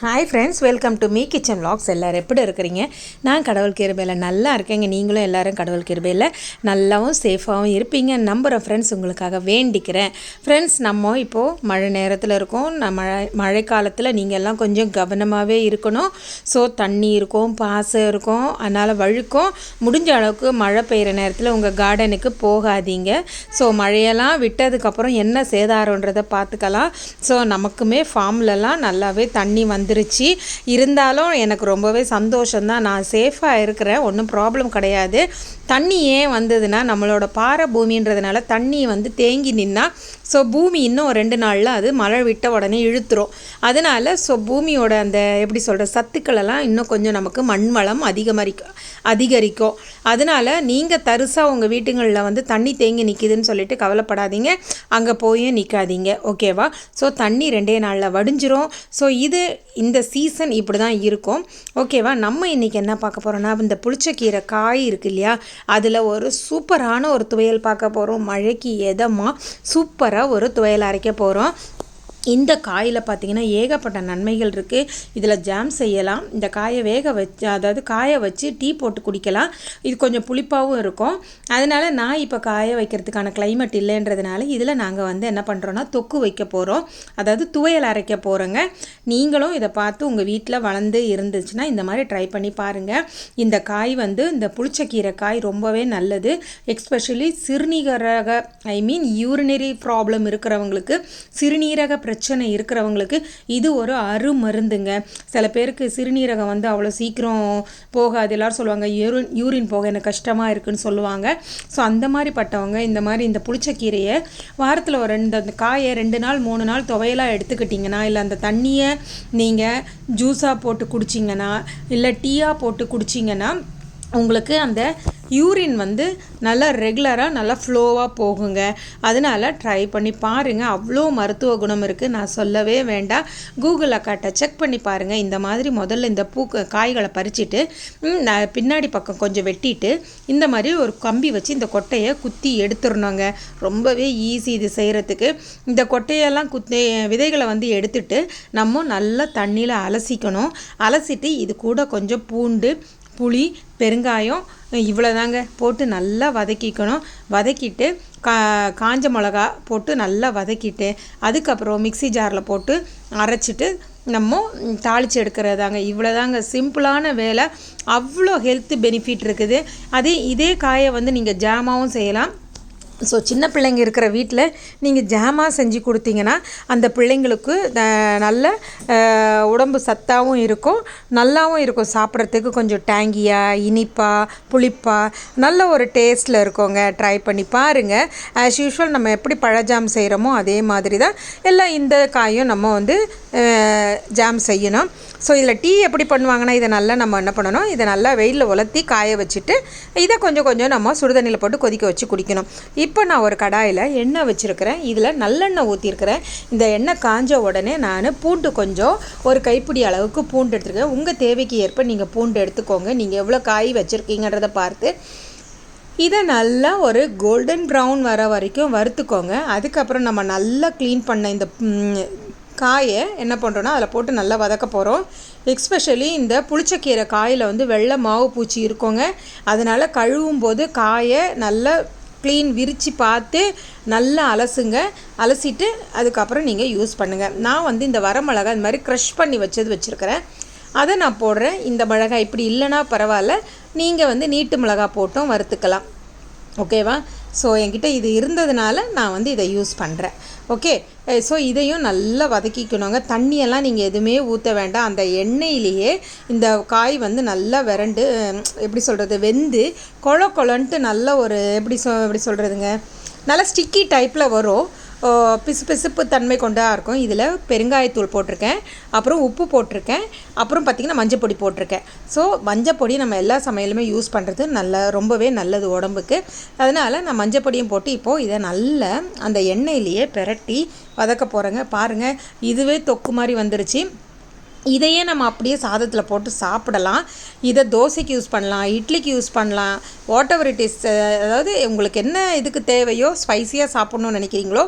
Hi friends welcome to me kitchen vlogs எல்லோரும் எப்படி இருக்கிறீங்க? நான் கடவுள் கிருபையில் நல்லா இருக்கேங்க. நீங்களும் எல்லாரும் கடவுள் கிருபையில் நல்லாவும் சேஃபாகவும் இருப்பீங்க. நம்புகிறேன் ஃப்ரெண்ட்ஸ் உங்களுக்காக வேண்டிக்கிறேன். ஃப்ரெண்ட்ஸ் நம்ம இப்போது மழை நேரத்தில் இருக்கோம். நான் மழை மழைக்காலத்தில் நீங்கள் எல்லாம் கொஞ்சம் கவனமாகவே இருக்கணும். ஸோ தண்ணி இருக்கும் பாசம் இருக்கும் அதனால் வழுக்கும். முடிஞ்ச அளவுக்கு மழை பெய்கிற நேரத்தில் உங்கள் கார்டனுக்கு போகாதீங்க. ஸோ மழையெல்லாம் விட்டதுக்கப்புறம் என்ன சேதாரன்றதை பார்த்துக்கலாம். ஸோ நமக்குமே ஃபார்ம்லலாம் நல்லாவே தண்ணி வந்து வந்துருச்சு. இருந்தாலும் எனக்கு ரொம்பவே சந்தோஷம்தான். நான் சேஃபாக இருக்கிறேன். ஒன்றும் ப்ராப்ளம் கிடையாது. தண்ணி ஏன் வந்ததுன்னா நம்மளோட பாறை பூமின்றதுனால தண்ணி வந்து தேங்கி நின்னா ஸோ பூமி இன்னும் ரெண்டு நாளில் அது மழை விட்ட உடனே இழுத்துரும். அதனால் ஸோ பூமியோட அந்த எப்படி சொல்கிற சத்துக்களெல்லாம் இன்னும் கொஞ்சம் நமக்கு மண் வளம் அதிகமரிக்கும் அதிகரிக்கும். அதனால் நீங்கள் தரிசாக உங்கள் வீட்டுங்களில் வந்து தண்ணி தேங்கி நிற்கிதுன்னு சொல்லிட்டு கவலைப்படாதீங்க. அங்கே போயும் நிற்காதீங்க ஓகேவா? ஸோ தண்ணி ரெண்டே நாளில் வடிஞ்சிரும். ஸோ இது இந்த சீசன் இப்படி தான் இருக்கும் ஓகேவா நம்ம இன்றைக்கி என்ன பார்க்க போகிறோம்னா இந்த புளிச்சக்கீரை காய் இருக்கு இல்லையா? அதில் ஒரு சூப்பரான ஒரு துவையல் பார்க்க போகிறோம் மழைக்கு எதமாக சூப்பராக ஒரு துவையல் அரைக்க போகிறோம் இந்த காயில் பார்த்தீங்கன்னா ஏகப்பட்ட நன்மைகள் இருக்குது இதில் ஜாம் செய்யலாம். இந்த காயை வேக வச்சு அதாவது காய வச்சு டீ போட்டு குடிக்கலாம். இது கொஞ்சம் புளிப்பாகவும் இருக்கும். அதனால் நான் இப்போ காய வைக்கிறதுக்கான கிளைமேட் இல்லைன்றதுனால இதில் நாங்கள் வந்து என்ன பண்ணுறோன்னா தொக்கு வைக்க போகிறோம் அதாவது துவையல் அரைக்க போகிறோங்க நீங்களும் இதை பார்த்து உங்கள் வீட்டில் வளர்ந்து இருந்துச்சுன்னா இந்த மாதிரி ட்ரை பண்ணி பாருங்கள் இந்த காய் வந்து இந்த புளிச்சக்கீரை காய் ரொம்பவே நல்லது. எக்ஸ்பெஷலி சிறுநீரக ஐ மீன் யூரினரி ப்ராப்ளம் இருக்கிறவங்களுக்கு சிறுநீரக பிரச்சனை பிரச்சனை இருக்கிறவங்களுக்கு இது ஒரு அருமருந்துங்க. சில பேருக்கு சிறுநீரகம் வந்து அவ்வளோ சீக்கிரம் போகாது. எல்லாரும் சொல்லுவாங்க யூரின் யூரின் போக எனக்கு கஷ்டமாக இருக்குன்னு சொல்லுவாங்க. ஸோ அந்த மாதிரிப்பட்டவங்க இந்த மாதிரி இந்த புளிச்சக்கீரையை வாரத்தில் ஒரு ரெண்டு அந்த காயை ரெண்டு நாள் மூணு நாள் துவையலாக எடுத்துக்கிட்டிங்கன்னா இல்லை அந்த தண்ணியை நீங்கள் ஜூஸாக போட்டு குடிச்சிங்கன்னா இல்லை டீயாக போட்டு குடிச்சிங்கன்னா உங்களுக்கு அந்த யூரின் வந்து நல்லா ரெகுலராக நல்லா ஃப்ளோவாக போகுங்க. அதனால் ட்ரை பண்ணி பாருங்கள் அவ்வளோ மருத்துவ குணம் இருக்குது நான் சொல்லவே வேண்டாம். கூகுள் அக்காட்டை செக் பண்ணி பாருங்கள் இந்த மாதிரி முதல்ல இந்த பூ காய்களை பறிச்சுட்டு நான் பின்னாடி பக்கம் கொஞ்சம் வெட்டிட்டு இந்த மாதிரி ஒரு கம்பி வச்சு இந்த கொட்டையை குத்தி எடுத்துடணுங்க. ரொம்பவே ஈஸி இது செய்கிறதுக்கு இந்த கொட்டையெல்லாம் குத்தி விதைகளை வந்து எடுத்துட்டு நம்ம நல்லா தண்ணியில் அலசிக்கணும். அலசிட்டு இது கூட கொஞ்சம் பூண்டு புளி பெருங்காயம் இவ்வளோதாங்க போட்டு நல்லா வதக்கிக்கணும். வதக்கிட்டு கா காஞ்ச மிளகா போட்டு நல்லா வதக்கிட்டு அதுக்கப்புறம் மிக்சி ஜாரில் போட்டு அரைச்சிட்டு நம்ம தாளித்து எடுக்கிறதாங்க. இவ்வளோதாங்க சிம்பிளான வேலை. அவ்வளோ ஹெல்த் பெனிஃபிட் இருக்குது. அதே இதே காயை வந்து நீங்கள் ஜாமாவும் செய்யலாம். ஸோ சின்ன பிள்ளைங்க இருக்கிற வீட்டில் நீங்கள் ஜாமாக செஞ்சு கொடுத்தீங்கன்னா அந்த பிள்ளைங்களுக்கு நல்ல உடம்பு சத்தாகவும் இருக்கும். நல்லாவும் இருக்கும் சாப்பிட்றதுக்கு. கொஞ்சம் டேங்கியாக இனிப்பாக புளிப்பாக நல்ல ஒரு டேஸ்ட்டில் இருக்கோங்க. ட்ரை பண்ணி பாருங்கள் ஆஸ் யூஷுவல் நம்ம எப்படி பழஜாம் செய்கிறோமோ அதே மாதிரி தான் எல்லாம் இந்த காயும் நம்ம வந்து ஜாம் செய்யணும். ஸோ இதில் டீ எப்படி பண்ணுவாங்கன்னா இதை நல்லா நம்ம என்ன பண்ணணும்? இதை நல்லா வெயிலில் உலர்த்தி காய வச்சுட்டு இதை கொஞ்சம் கொஞ்சம் நம்ம சுடுதண்ணியில் போட்டு கொதிக்க வச்சு குடிக்கணும். இப்போ நான் ஒரு கடாயில் எண்ணெய் வச்சுருக்கிறேன். இதில் நல்லெண்ணெய் ஊற்றிருக்கிறேன் இந்த எண்ணெய் காஞ்ச உடனே நான் பூண்டு கொஞ்சம் ஒரு கைப்பிடி அளவுக்கு பூண்டு எடுத்துருக்கேன். உங்கள் தேவைக்கு ஏற்ப நீங்கள் பூண்டு எடுத்துக்கோங்க. நீங்கள் எவ்வளோ காய் வச்சுருக்கீங்கிறத பார்த்து. இதை நல்லா ஒரு கோல்டன் ப்ரௌன் வர வரைக்கும் வறுத்துக்கோங்க. அதுக்கப்புறம் நம்ம நல்லா க்ளீன் பண்ண இந்த காயை என்ன பண்ணுறோன்னா அதில் போட்டு நல்லா வதக்க போகிறோம் எக்ஸ்பெஷலி இந்த புளிச்சக்கீரை காயில் வந்து வெள்ளை மாவு பூச்சி இருக்குங்க. அதனால் கழுவும் போது காயை நல்லா க்ளீன் விரித்து பார்த்து நல்லா அலசுங்க. அலசிட்டு அதுக்கப்புறம் நீங்கள் யூஸ் பண்ணுங்கள் நான் வந்து இந்த வரமிளகா இந்த மாதிரி க்ரஷ் பண்ணி வச்சது வச்சுருக்கிறேன். அதை நான் போடுறேன். இந்த மிளகாய் இப்படி இல்லைன்னா பரவாயில்ல. நீங்கள் வந்து நீட்டு மிளகாய் போட்டும் வறுத்துக்கலாம். ஓகேவா ஸோ என்கிட்ட இது இருந்ததுனால நான் வந்து இதை யூஸ் பண்ணுறேன் ஓகே ஸோ இதையும் நல்லா வதக்கிக்கணுங்க. தண்ணியெல்லாம் நீங்கள் எதுவுமே ஊற்ற வேண்டாம். அந்த எண்ணெயிலேயே இந்த காய் வந்து நல்லா விரண்டு eh, எப்படி சொல்கிறது வெந்து கொழ கொழன்ட்டு நல்ல ஒரு எப்படி சொ எப்படி சொல்கிறதுங்க நல்லா ஸ்டிக்கி டைப்பில் வரும். பிசுபிசுப்பு பிசு பிசுப்பு தன்மை கொண்டதாக இருக்கும். இதில் பெருங்காயத்தூள் போட்டிருக்கேன். அப்புறம் உப்பு போட்டிருக்கேன். அப்புறம் பார்த்திங்கன்னா மஞ்சப்பொடி போட்டிருக்கேன். ஸோ மஞ்சப்பொடி நம்ம எல்லா சமையலுமே யூஸ் பண்ணுறது நல்ல ரொம்பவே நல்லது உடம்புக்கு. அதனால் நான் மஞ்சப்பொடியும் போட்டு இப்போது இதை நல்லா அந்த எண்ணெயிலேயே பிரட்டி வதக்க போகிறேங்க பாருங்கள் இதுவே தொக்கு மாதிரி வந்துருச்சு. இதையே நம்ம அப்படியே சாதத்தில் போட்டு சாப்பிடலாம். இதை தோசைக்கு யூஸ் பண்ணலாம் இட்லிக்கு யூஸ் பண்ணலாம். வாட் எவர் இட் இஸ் அதாவது உங்களுக்கு என்ன இதுக்கு தேவையோ ஸ்பைஸியாக சாப்பிட்ணுன்னு நினைக்கிறீங்களோ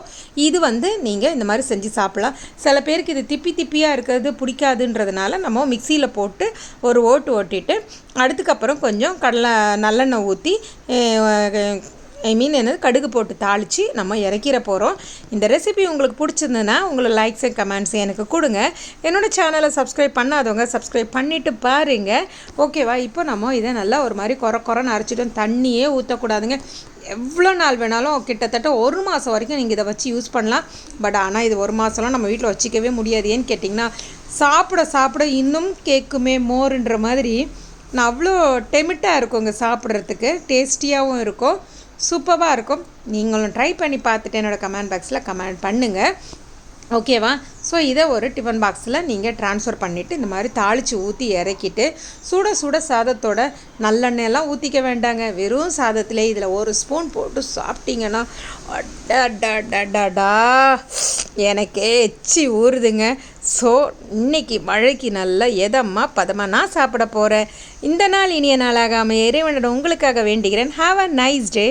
இது வந்து நீங்கள் இந்த மாதிரி செஞ்சு சாப்பிட்லாம். சில பேருக்கு இது திப்பி திப்பியாக இருக்கிறது பிடிக்காதுன்றதுனால நம்ம மிக்சியில் போட்டு ஒரு ஓட்டு ஓட்டிட்டு அதுக்கப்புறம் கொஞ்சம் கடலை நல்லெண்ணெய் ஊற்றி ஐ மீன் என்னது கடுகு போட்டு தாளித்து நம்ம இறக்கிற போகிறோம் இந்த ரெசிபி உங்களுக்கு பிடிச்சிருந்ததுன்னா உங்களை லைக்ஸ் அண்ட் கமெண்ட்ஸ் எனக்கு கொடுங்க. என்னோடய சேனலை சப்ஸ்கிரைப் பண்ணாதவங்க சப்ஸ்கிரைப் பண்ணிவிட்டு பாருங்கள் ஓகேவா இப்போ நம்ம இதை நல்லா ஒரு மாதிரி குறை குறைன்னு அரைச்சிட்டோம். தண்ணியே ஊற்றக்கூடாதுங்க எவ்வளோ நாள் வேணாலும் கிட்டத்தட்ட ஒரு மாதம் வரைக்கும் நீங்கள் இதை வச்சு யூஸ் பண்ணலாம். பட் ஆனால் இது ஒரு மாதம்லாம் நம்ம வீட்டில் வச்சிக்கவே முடியாது. ஏன்னு கேட்டிங்கன்னா சாப்பிட சாப்பிட இன்னும் கேட்குமே மோருன்ற மாதிரி நான் அவ்வளோ டெமிட்டாக இருக்குங்க சாப்பிட்றதுக்கு. டேஸ்டியாகவும் இருக்கும். சூப்பராக இருக்கும். நீங்களும் ட்ரை பண்ணி பார்த்துட்டு என்னோடய கமெண்ட் பாக்ஸில் கமெண்ட் பண்ணுங்கள் ஓகேவா ஸோ இதை ஒரு டிஃபன் பாக்ஸில் நீங்கள் ட்ரான்ஸ்ஃபர் பண்ணிவிட்டு இந்த மாதிரி தாளித்து ஊற்றி இறக்கிட்டு சுட சுட சாதத்தோட நல்லெண்ணெயெல்லாம் ஊற்றிக்க வேண்டாங்க. வெறும் சாதத்திலே இதில் ஒரு ஸ்பூன் போட்டு சாப்பிட்டீங்கன்னா அடடடடடா எனக்கே எச்சி ஊறுதுங்க. ஸோ இன்னைக்கு மழைக்கு நல்லா எதமாக பதமாக நான் சாப்பிட போகிறேன் இந்த நாள் இனிய நாளாகாமல் இறைவனிடம் உங்களுக்காக வேண்டுகிறேன். Have a nice day